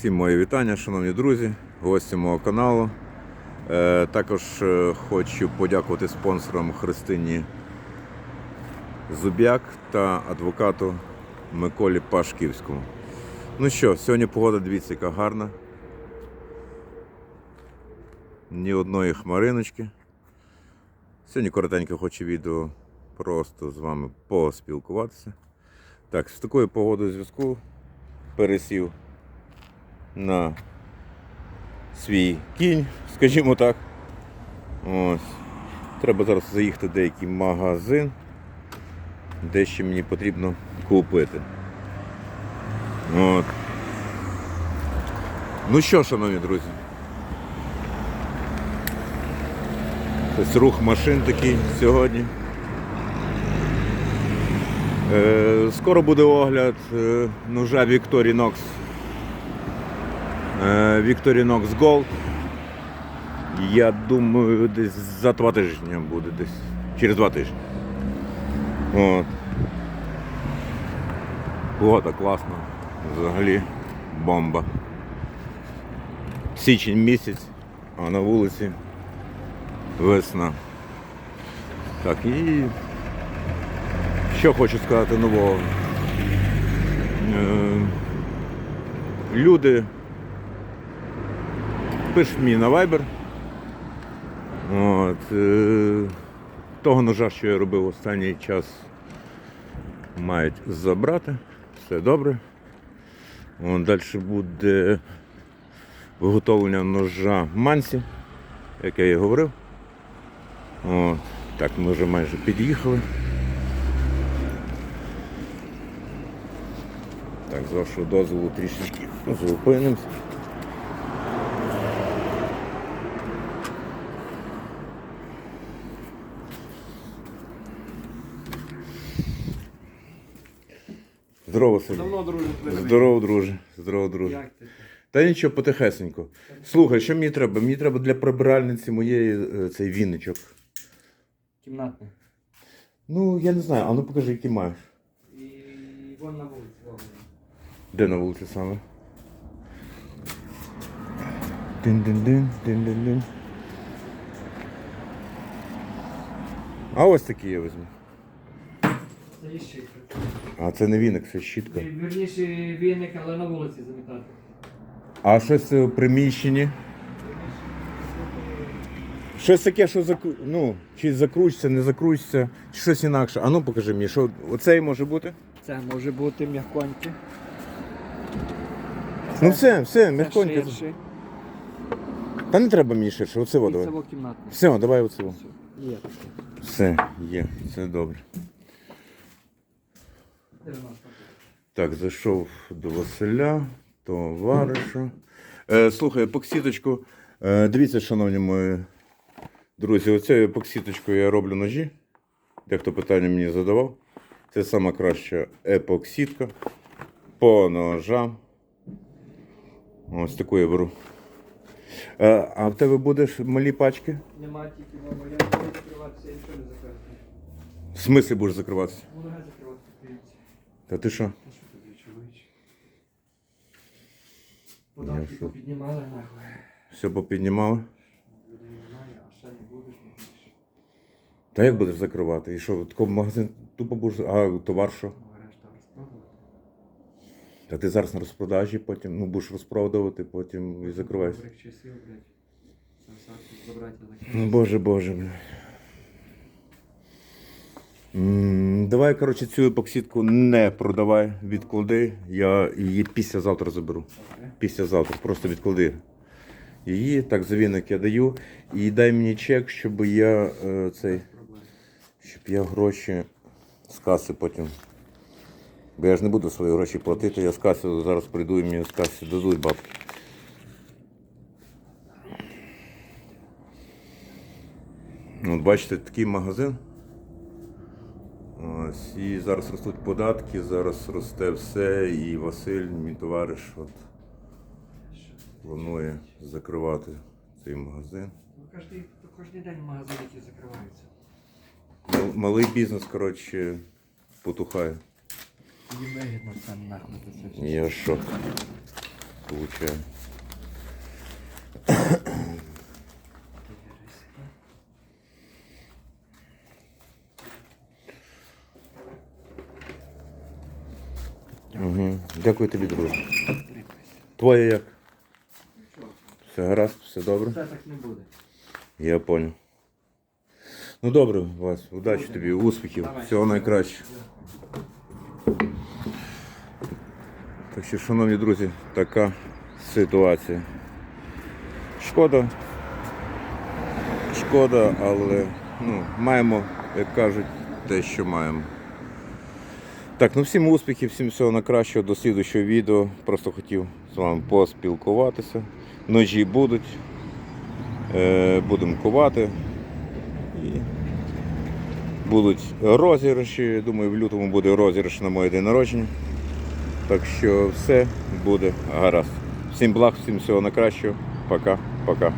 Всім мої вітання, шановні друзі, гості мого каналу. Е, також е, хочу подякувати спонсорам Христині Зубяк та адвокату Миколі Пашківському. Ну що, сьогодні погода, дивіться, яка гарна. Ні одної хмариночки. Сьогодні коротенько хочу відео просто з вами поспілкуватися. Так, з такою погодою зв'язку пересів на свій кінь, скажімо так. Ось. Треба зараз заїхати в деякий магазин, де ще мені потрібно купити. От. Ну що, шановні друзі? Ось рух машин такий сьогодні. Е, скоро буде огляд е, ножа Е, Victorinox Gold. Я думаю, десь за два тижні буде десь. Через два тижні. От. Погода класна. Взагалі бомба. Січень місяць, а на вулиці весна. Так, і що хочу сказати нового. Е, Люди пишуть мені на Viber. От, е, того ножа, що я робив останній час, мають забрати. Все добре. От, далі буде виготовлення ножа Мансі, як я і говорив. От, так, ми вже майже під'їхали. Так, з вашого дозволу трішечки зупинимося. Здорово, Сергій. Давно дружимо. Здорово, друже. Здорово, друже. Як ти? Та нічого, потихесенько. Слухай, що мені треба? Мені треба для прибиральниці моєї е, цей вінничок. Кімнатний. Ну, я не знаю, а ну покажи, який маєш. І вон на вулиці. вон. Де на вулиці саме? Дин-дин-дин, дин-дин-дин. А ось такі я візьму. Це є щітка. А це не віник, це щітка. Вірніше віник, але на вулиці замітати. А щось у приміщенні? Щось таке, що закру... ну, чи закручиться, не закручиться, чи щось інакше. А ну покажи мені, що оцей може бути? Це може бути м'яконьке. Ну все, все, ширше. Та не треба мені ширше, оце І во, давай. це кімнатне. Все, давай оце. во. Є. Все, є, це добре. 90. Так, зайшов до Василя, товариша. Е, слухай, епоксіточку. Е, дивіться, шановні мої друзі, оцею епоксіточкою я роблю ножі. Дехто питання мені задавав. Це сама краща епоксітка по ножам. Ось таку я беру. Е, а в тебе будеш малі пачки? Нема тільки мама. Я буду закриватися, я нічого не закривати. В смислі будеш закриватися? Буду геть закривати клієнтів. Та ти що? Та що тобі, чоловіче? Податки що? піднімали нахуй. Все попіднімали? Людей немає, а ще не будеш, не будеш. Та як будеш закривати? І що, такий магазин тупо будеш, а товар що? Говориш, там. Та ти зараз на розпродажі, потім ну, будеш розпродувати, потім і. Добрих часів, блядь. Це все забрати Ну. Боже, боже, бля. Давай, коротше, цю епоксидку не продавай, відклади. Я її післязавтра заберу. Післязавтра, просто відклади. Її, так, за я даю. І дай мені чек, щоб я е, цей. Щоб я гроші з каси потім. Бо я ж не буду свої гроші платити, я з каси зараз прийду і мені з каси дадуть бабки. От бачите, такий магазин. Ось, і зараз ростуть податки, зараз росте все, і Василь, мій товариш, от, планує закривати цей магазин. Ну, кожний, кожен день магазини які закриваються. Мал- Малий бізнес, коротше, потухає. Їм вигідно це нахуй це все. Я шок. получаю. Угу. Дякую тобі, друже. Твоє як? Все гаразд, все добре? Це так не буде. Я понял. Ну добре, Вась, удачі тобі, успіхів, всього найкращого. Так що, шановні друзі, така ситуація. Шкода. Шкода, але ну, маємо, як кажуть, те, що маємо. Так, ну всім успіхів, всім всього найкращого до слідущого відео. Просто хотів з вами поспілкуватися. Ножі будуть. Е, будемо кувати. І будуть розіграші. Думаю, в лютому буде розіграш на моє день народження. Так що все буде гаразд. Всім благ, всім всього найкращого. Пока, пока.